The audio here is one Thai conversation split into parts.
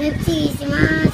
プチします。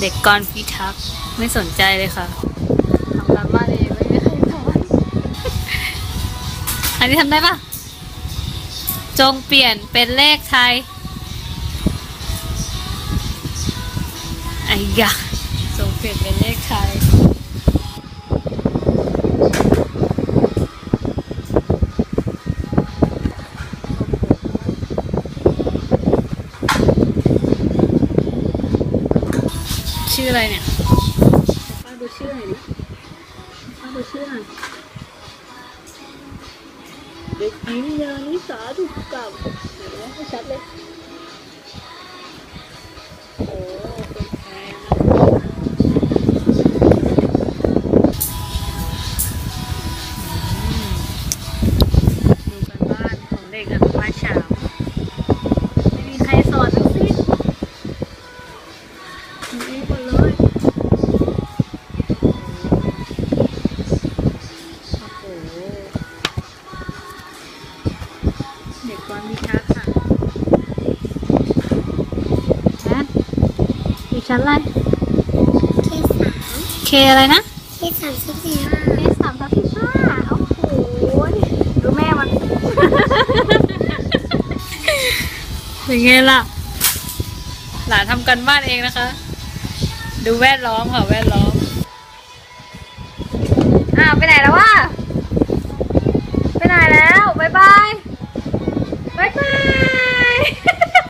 เด็กกรพิทักษ์ไม่สนใจเลยค่ะทำการบ้านเองไม่มีใครสอนอันนี้ทำได้ปะจงเปลี่ยนเป็นเลขไทยไอ้ยะจงเปลี่ยนเป็นเลขไทย ชื่ออะไรเนี่ยป้าดูชื่อหน่อยดิป้าดูชื่อหน่อยเด็กหญิงยานิสาถูกกับเห็นไหมให้ชัดเลยโอ้เป็นแพงนะอืมดูกันบ้านของเด็กอนุบาลสามไม่ ชั้นอะไร เคสามเคอะไรนะเคสสามสิบสี่เคสามทับสิบห้าโอ้โหดูแม่มัน เป็นไงล่ะ หลานทำกันบ้านเองนะคะ ดูแวดล้อมค่ะแวดล้อม อ้าวไปไหนแล้ววะ